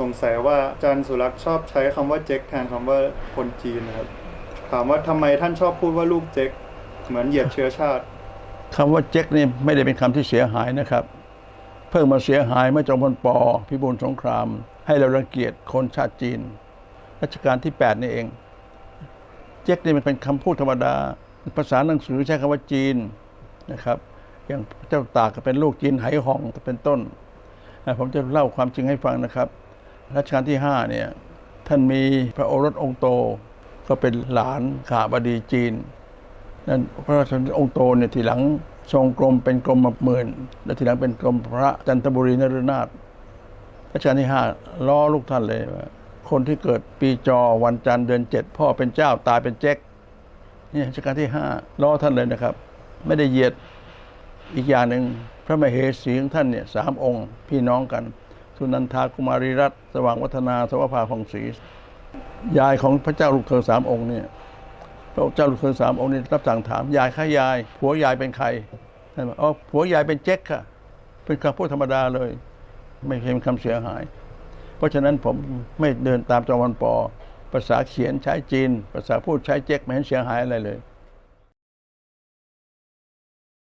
สงสัยว่าอาจารย์สุรักษ์ชอบใช้คำว่าเจ๊กแทนคำว่าคนจีนนะครับ ถามว่าทำไมท่านชอบพูดว่าลูกเจ๊กเหมือนเหยียดเชื้อชาติ คำว่าเจ๊กนี่ไม่ได้เป็นคำที่เสียหายนะครับ เพิ่งมาเสียหายเมื่อจอมพลปพิบูลสงคราม ให้เรารังเกียจคนชาติจีน รัชกาลที่ 8 นี่เอง เจ๊กนี่มันเป็นคำพูดธรรมดา ภาษาหนังสือใช้คำว่าจีนนะครับ อย่างเจ้าตากก็เป็นลูกจีนไหหองเป็นต้นผมจะเล่าความจริงให้ฟังนะครับ รัชกาลที่5เนี่ยท่านมีพระโอรสองค์โต ก็เป็นหลานขาบดีจีนนั่นพระราชองค์โตเนี่ยทีหลังทรงกรมเป็นกรมมาหมื่น และทีหลังเป็นกรมพระจันทบุรีนฤนาถรัชกาลที่ห้าล้อลูกท่านเลยว่าคนที่เกิดปีจอวันจันทร์เดือนเจ็ดพ่อเป็นเจ้าตายเป็นเจ๊กนี่รัชกาลที่ห้าล้อท่านเลยนะครับ ไม่ได้เหยียดอีกอย่างหนึ่งพระมเหสีของท่านเนี่ยสามองค์พี่น้องกัน สุนันทากุมารีรัตน์สว่างวัฒนาสวภาพองศรียายของพระเจ้าลูกเธอสามองค์เนี่ยพระเจ้าลูกเธอสามองค์นี้รับสั่งถามยายข้ายาย ผัวยายเป็นใครท่านบอกอ๋อผัวยายเป็นเจ๊กค่ะ เป็นคำพูดธรรมดาเลย ไม่ใช่เป็นคำเสียหาย เพราะฉะนั้นผมไม่เดินตามจอมันปอภาษาเขียนใช้จีน ภาษาพูดใช้เจ๊กไม่เห็นเสียหายอะไรเลย